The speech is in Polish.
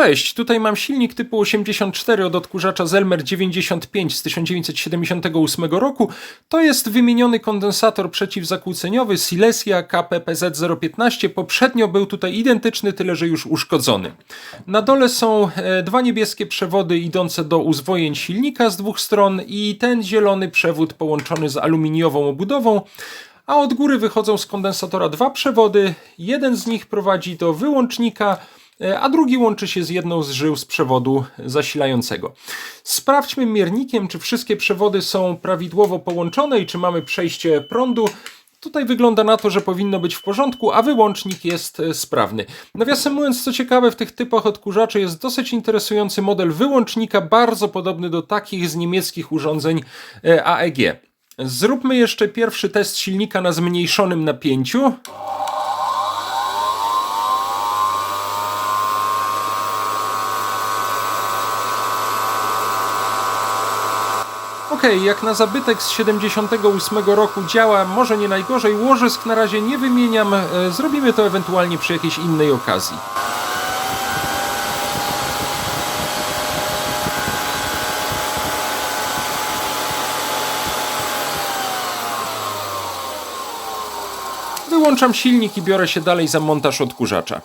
Cześć, tutaj mam silnik typu 84 od odkurzacza Zelmer 95 z 1978 roku. To jest wymieniony kondensator przeciwzakłóceniowy Silesia KPPZ015. Poprzednio był tutaj identyczny, tyle że już uszkodzony. Na dole są e, dwa niebieskie przewody idące do uzwojeń silnika z dwóch stron i ten zielony przewód połączony z aluminiową obudową. A od góry wychodzą z kondensatora dwa przewody. Jeden z nich prowadzi do wyłącznika, a drugi łączy się z jedną z żył z przewodu zasilającego. Sprawdźmy miernikiem, czy wszystkie przewody są prawidłowo połączone i czy mamy przejście prądu. Tutaj wygląda na to, że powinno być w porządku, a wyłącznik jest e, sprawny. Nawiasem mówiąc, co ciekawe, w tych typach odkurzaczy jest dosyć interesujący model wyłącznika, bardzo podobny do takich z niemieckich urządzeń e, AEG. Zróbmy jeszcze pierwszy test silnika na zmniejszonym napięciu. Ok, jak na zabytek z 78 roku działa, może nie najgorzej. Łożysk na razie nie wymieniam, e, zrobimy to ewentualnie przy jakiejś innej okazji. Wyłączam silnik i biorę się dalej za montaż odkurzacza.